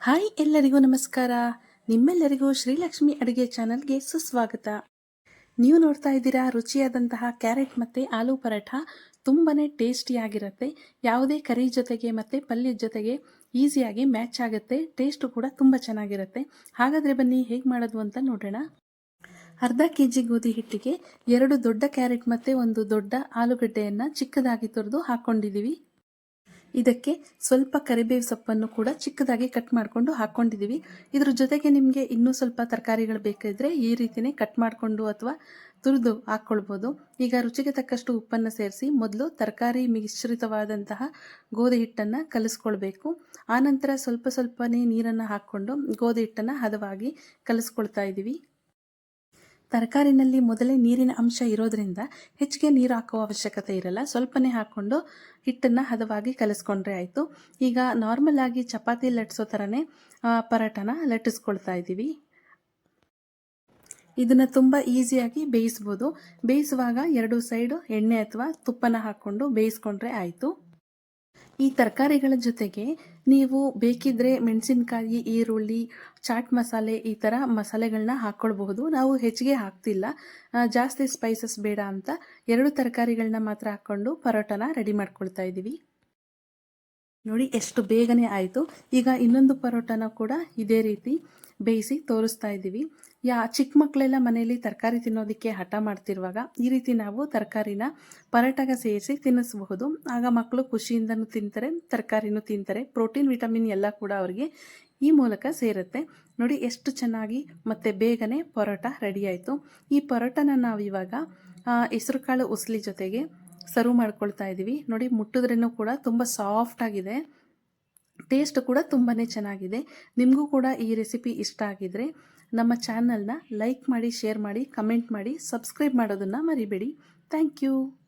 Hi ಎಲ್ಲರಿಗೂ ನಮಸ್ಕಾರ. ನಿಮ್ಮೆಲ್ಲರಿಗೂ ಶ್ರೀಲಕ್ಷ್ಮಿ ಅಡುಗೆ ಚಾನಲ್ಗೆ ಸುಸ್ವಾಗತ. ನೀವು ನೋಡ್ತಾ ಇದ್ದೀರಾ ರುಚಿಯಾದಂತಹ ಕ್ಯಾರೆಟ್ ಮತ್ತು ಆಲೂ ಪರಾಠ. ತುಂಬನೇ ಟೇಸ್ಟಿಯಾಗಿರುತ್ತೆ ಯಾವುದೇ ಕರಿ ಜೊತೆಗೆ ಮತ್ತು ಪಲ್ಯದ ಜೊತೆಗೆ ಈಸಿಯಾಗಿ ಮ್ಯಾಚ್ ಆಗುತ್ತೆ. ಟೇಸ್ಟು ಕೂಡ ತುಂಬ ಚೆನ್ನಾಗಿರುತ್ತೆ. ಹಾಗಾದರೆ ಬನ್ನಿ ಹೇಗೆ ಮಾಡೋದು ಅಂತ ನೋಡೋಣ. ಅರ್ಧ ಕೆ ಜಿ ಗೋಧಿ ಹಿಟ್ಟಿಗೆ ಎರಡು ದೊಡ್ಡ ಕ್ಯಾರೆಟ್ ಮತ್ತು ಒಂದು ದೊಡ್ಡ ಆಲೂಗಡ್ಡೆಯನ್ನು ಚಿಕ್ಕದಾಗಿ ತುರಿದು ಹಾಕ್ಕೊಂಡಿದ್ದೀವಿ ಇದಕ್ಕೆ ಸ್ವಲ್ಪ ಕರಿಬೇವು ಸೊಪ್ಪನ್ನು ಕೂಡ ಚಿಕ್ಕದಾಗಿ ಕಟ್ ಮಾಡಿಕೊಂಡು ಹಾಕ್ಕೊಂಡಿದ್ದೀವಿ ಇದ್ರ ಜೊತೆಗೆ ನಿಮಗೆ ಇನ್ನೂ ಸ್ವಲ್ಪ ತರಕಾರಿಗಳು ಬೇಕಿದ್ರೆ ಈ ರೀತಿಯೇ ಕಟ್ ಮಾಡಿಕೊಂಡು ಅಥವಾ ತುರಿದು ಹಾಕ್ಕೊಳ್ಬೋದು ಈಗ ರುಚಿಗೆ ತಕ್ಕಷ್ಟು ಉಪ್ಪನ್ನು ಸೇರಿಸಿ ಮೊದಲು ತರಕಾರಿ ಮಿಶ್ರಿತವಾದಂತಹ ಗೋಧಿ ಹಿಟ್ಟನ್ನು ಕಲಿಸ್ಕೊಳ್ಬೇಕು. ಆನಂತರ ಸ್ವಲ್ಪ ಸ್ವಲ್ಪನೇ ನೀರನ್ನು ಹಾಕ್ಕೊಂಡು ಗೋಧಿ ಹಿಟ್ಟನ್ನು ಹದವಾಗಿ ಕಲಿಸ್ಕೊಳ್ತಾ ಇದ್ದೀವಿ ತರಕಾರಿನಲ್ಲಿ ಮೊದಲೇ ನೀರಿನ ಅಂಶ ಇರೋದ್ರಿಂದ ಹೆಚ್ಚಿಗೆ ನೀರು ಹಾಕುವ ಅವಶ್ಯಕತೆ ಇರಲ್ಲ. ಸ್ವಲ್ಪನೇ ಹಾಕ್ಕೊಂಡು ಹಿಟ್ಟನ್ನು ಹದವಾಗಿ ಕಲಿಸ್ಕೊಂಡ್ರೆ ಆಯಿತು. ಈಗ ನಾರ್ಮಲ್ ಆಗಿ ಚಪಾತಿ ಲಟ್ಟಿಸೋ ಥರನೇ ಪರಾಟನ ಲಟ್ಟಿಸ್ಕೊಳ್ತಾ ಇದ್ದೀವಿ. ಇದನ್ನು ತುಂಬ ಈಸಿಯಾಗಿ ಬೇಯಿಸ್ಬೋದು. ಬೇಯಿಸುವಾಗ ಎರಡು ಸೈಡು ಎಣ್ಣೆ ಅಥವಾ ತುಪ್ಪನ ಹಾಕ್ಕೊಂಡು ಬೇಯಿಸ್ಕೊಂಡ್ರೆ ಆಯಿತು. ಈ ತರಕಾರಿಗಳ ಜೊತೆಗೆ ನೀವು ಬೇಕಿದ್ರೆ ಮೆಣಸಿನಕಾಯಿ, ಈರುಳ್ಳಿ, ಚಾಟ್ ಮಸಾಲೆ ಈ ಥರ ಮಸಾಲೆಗಳನ್ನ ಹಾಕ್ಕೊಳ್ಬಹುದು ನಾವು ಹೆಚ್ಚಿಗೆ ಹಾಕ್ತಿಲ್ಲ. ಜಾಸ್ತಿ ಸ್ಪೈಸಸ್ ಬೇಡ ಅಂತ ಎರಡು ತರಕಾರಿಗಳನ್ನ ಮಾತ್ರ ಹಾಕ್ಕೊಂಡು ಪರೋಟನ ರೆಡಿ ಮಾಡ್ಕೊಳ್ತಾ ಇದ್ದೀವಿ. ನೋಡಿ, ಎಷ್ಟು ಬೇಗನೆ ಆಯಿತು. ಈಗ ಇನ್ನೊಂದು ಪರೋಟನ ಕೂಡ ಇದೇ ರೀತಿ ಬೇಯಿಸಿ ತೋರಿಸ್ತಾ ಇದ್ದೀವಿ. ಯಾ, ಚಿಕ್ಕ ಮಕ್ಕಳೆಲ್ಲ ಮನೆಯಲ್ಲಿ ತರಕಾರಿ ತಿನ್ನೋದಕ್ಕೆ ಹಠ ಮಾಡ್ತಿರುವಾಗ ಈ ರೀತಿ ನಾವು ತರಕಾರಿನ ಪರೋಟಾಗ ಸೇರಿಸಿ ತಿನ್ನಿಸಬಹುದು. ಆಗ ಮಕ್ಕಳು ಖುಷಿಯಿಂದನೂ ತಿಂತಾರೆ, ತರಕಾರಿನೂ ತಿಂತಾರೆ. ಪ್ರೋಟೀನ್, ವಿಟಮಿನ್ ಎಲ್ಲ ಕೂಡ ಅವರಿಗೆ ಈ ಮೂಲಕ ಸೇರುತ್ತೆ. ನೋಡಿ, ಎಷ್ಟು ಚೆನ್ನಾಗಿ ಮತ್ತು ಬೇಗನೆ ಪರೋಟ ರೆಡಿ ಆಯಿತು. ಈ ಪರೋಟನ ನಾವು ಇವಾಗ ಹೆಸರುಕಾಳು ಉಸಲಿ ಜೊತೆಗೆ ಸರ್ವ್ ಮಾಡ್ಕೊಳ್ತಾ ಇದ್ದೀವಿ. ನೋಡಿ ಮುಟ್ಟಿದ್ರೂ ಕೂಡ ತುಂಬ ಸಾಫ್ಟ್ ಆಗಿದೆ. ಟೇಸ್ಟ್ ಕೂಡ ತುಂಬಾ ಚೆನ್ನಾಗಿದೆ. ನಿಮಗೂ ಕೂಡ ಈ ರೆಸಿಪಿ ಇಷ್ಟ ಆಗಿದ್ರೆ ನಮ್ಮ ಚಾನಲ್ನ ಲೈಕ್ ಮಾಡಿ ಶೇರ್ ಮಾಡಿ ಕಮೆಂಟ್ ಮಾಡಿ ಸಬ್ಸ್ಕ್ರೈಬ್ ಮಾಡೋದನ್ನು ಮರಿಬೇಡಿ. Thank you